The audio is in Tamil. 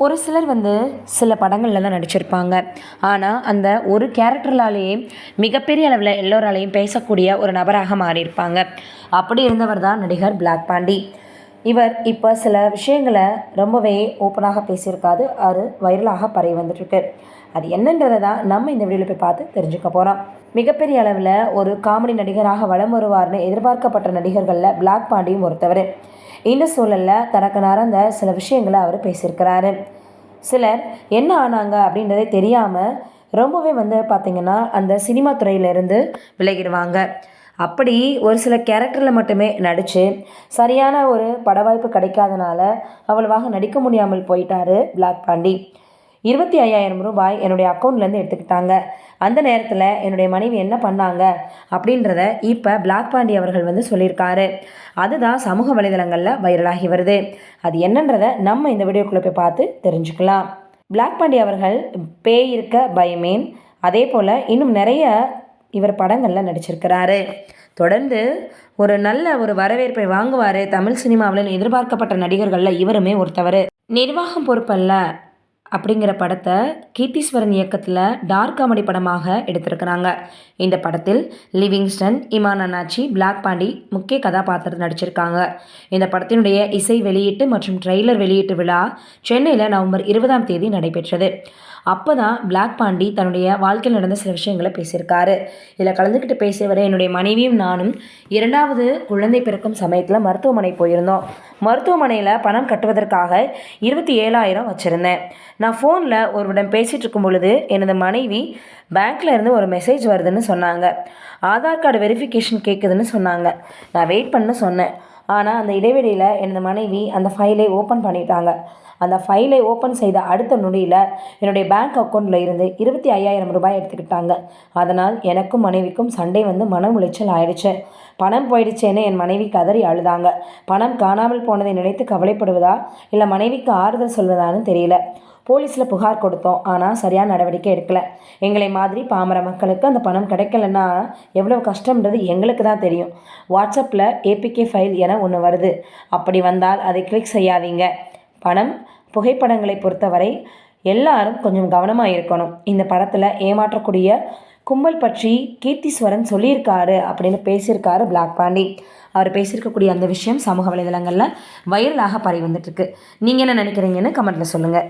ஒரு சிலர் வந்து சில படங்களில் தான் நடிச்சிருப்பாங்க. ஆனால் அந்த ஒரு கேரக்டர்லாலேயே மிகப்பெரிய அளவில் எல்லோராலையும் பேசக்கூடிய ஒரு நபராக மாறியிருப்பாங்க. அப்படி இருந்தவர் தான் நடிகர் பிளாக் பாண்டி. இவர் இப்போ சில விஷயங்களை ரொம்பவே ஓப்பனாக பேசியிருக்காது அது வைரலாக பரவி வந்துட்டுருக்கு. அது என்னன்றதை தான் நம்ம இந்த வீடியோவில் போய் பார்த்து தெரிஞ்சுக்க போகிறோம் மிகப்பெரிய அளவில் ஒரு காமெடி நடிகராக வலம் வருவார்னு எதிர்பார்க்கப்பட்ட நடிகர்களில் பிளாக் பாண்டியும் ஒருத்தவர். இந்த சூழலில் தனக்கு நடந்த சில விஷயங்களை அவர் பேசியிருக்கிறாரு. சிலர் என்ன ஆனாங்க? அப்படின்றதே தெரியாமல் ரொம்பவே வந்து பார்த்திங்கன்னா அந்த சினிமா துறையிலேருந்து விலகிடுவாங்க. அப்படி ஒரு சில கேரக்டரில் மட்டுமே நடித்து சரியான ஒரு பட வாய்ப்பு கிடைக்காதனால அவ்வளவாக நடிக்க முடியாமல் போயிட்டாரு பிளாக் பாண்டி. இருபத்தி ஐயாயிரம் ரூபாய் என்னுடைய அக்கௌண்ட்லேருந்து எடுத்துக்கிட்டாங்க. அந்த நேரத்தில் என்னுடைய மனைவி என்ன பண்ணாங்க? அப்படின்றத இப்போ பிளாக் பாண்டி அவர்கள் வந்து சொல்லியிருக்காரு. அதுதான் சமூக வலைதளங்களில் வைரலாகி வருது. அது என்னன்றதை நம்ம இந்த வீடியோக்குள்ளே போய் பார்த்து தெரிஞ்சுக்கலாம். பிளாக் பாண்டி அவர்கள் பேய் இருக்க பயமேன். அதே போல் இன்னும் நிறைய இவர் படங்களில் நடிச்சிருக்கிறாரு. தொடர்ந்து ஒரு நல்ல ஒரு வரவேற்பை வாங்குவார் தமிழ் சினிமாவில் எதிர்பார்க்கப்பட்ட நடிகர்களில் இவருமே ஒருத்தவர். நிர்வாகம் பொறுப்பல்ல. அப்படிங்கிற படத்தை கீர்த்தீஸ்வரன் இயக்கத்தில் டார்க் காமெடி படமாக எடுத்திருக்கிறாங்க. இந்த படத்தில் லிவிங்ஸ்டன் இமான் அண்ணாச்சி பிளாக் பாண்டி முக்கிய கதாபாத்திரத்தில் நடிச்சிருக்காங்க. இந்த படத்தினுடைய இசை வெளியீட்டு மற்றும் ட்ரெய்லர் வெளியீட்டு விழா சென்னையில் நவம்பர் இருபதாம் தேதி நடைபெற்றது. அப்போ தான் பிளாக் பாண்டி தன்னுடைய வாழ்க்கையில் நடந்த சில விஷயங்களை பேசியிருக்காரு. இதில் கலந்துக்கிட்டு பேசியவரை என்னுடைய மனைவியும் நானும் இரண்டாவது குழந்தை பிறக்கும் சமயத்தில் மருத்துவமனை போயிருந்தோம். மருத்துவமனையில் பணம் கட்டுவதற்காக இருபத்தி ஏழாயிரம் வச்சுருந்தேன். நான் ஃபோனில் ஒருவிடம் பேசிகிட்டு இருக்கும் பொழுது எனது மனைவி பேங்க்கில் இருந்து ஒரு மெசேஜ் வருதுன்னு சொன்னாங்க. ஆதார் கார்டு வெரிஃபிகேஷன் கேட்குதுன்னு சொன்னாங்க. நான் வெயிட் பண்ண சொன்னேன். ஆனால் அந்த இடைவெளியில் எனது மனைவி அந்த ஃபைலை ஓப்பன் பண்ணிட்டாங்க. அந்த ஃபைலை ஓப்பன் செய்த அடுத்த நொடியில் என்னுடைய பேங்க் அக்கௌண்ட்டில் இருந்து இருபத்தி ஐயாயிரம் ரூபாய் எடுத்துக்கிட்டாங்க. அதனால் எனக்கும் மனைவிக்கும் சண்டை வந்து மன உளைச்சல் ஆயிடுச்சு. பணம் போயிடுச்சேன்னு என் மனைவி கதறி அழுதாங்க. பணம் காணாமல் போனதை நினைத்து கவலைப்படுவதா இல்லை மனைவிக்கு ஆறுதல் சொல்வதான்னு தெரியல. போலீஸில் புகார் கொடுத்தோம். ஆனால் சரியான நடவடிக்கை எடுக்கலை. எங்களை மாதிரி பாமர மக்களுக்கு அந்த பணம் கிடைக்கலன்னா எவ்வளோ கஷ்டம்ன்றது எங்களுக்கு தான் தெரியும். வாட்ஸ்அப்பில் ஏபிகே ஃபைல் என ஒன்று வருது. அப்படி வந்தால் அதை கிளிக் செய்யாதீங்க. பணம் புகைப்படங்களை பொறுத்தவரை எல்லாரும் கொஞ்சம் கவனமாக இருக்கணும். இந்த படத்தில் ஏமாற்றக்கூடிய கும்பல் பற்றி கீர்த்திஸ்வரன் சொல்லியிருக்காரு அப்படின்னு பேசியிருக்காரு பிளாக் பாண்டி. அவர் பேசியிருக்கக்கூடிய அந்த விஷயம் சமூக வலைதளங்களில் வைரலாக பரவி வந்துட்டுருக்கு நீங்கள் என்ன நினைக்கிறீங்கன்னு கமெண்ட்டில் சொல்லுங்கள்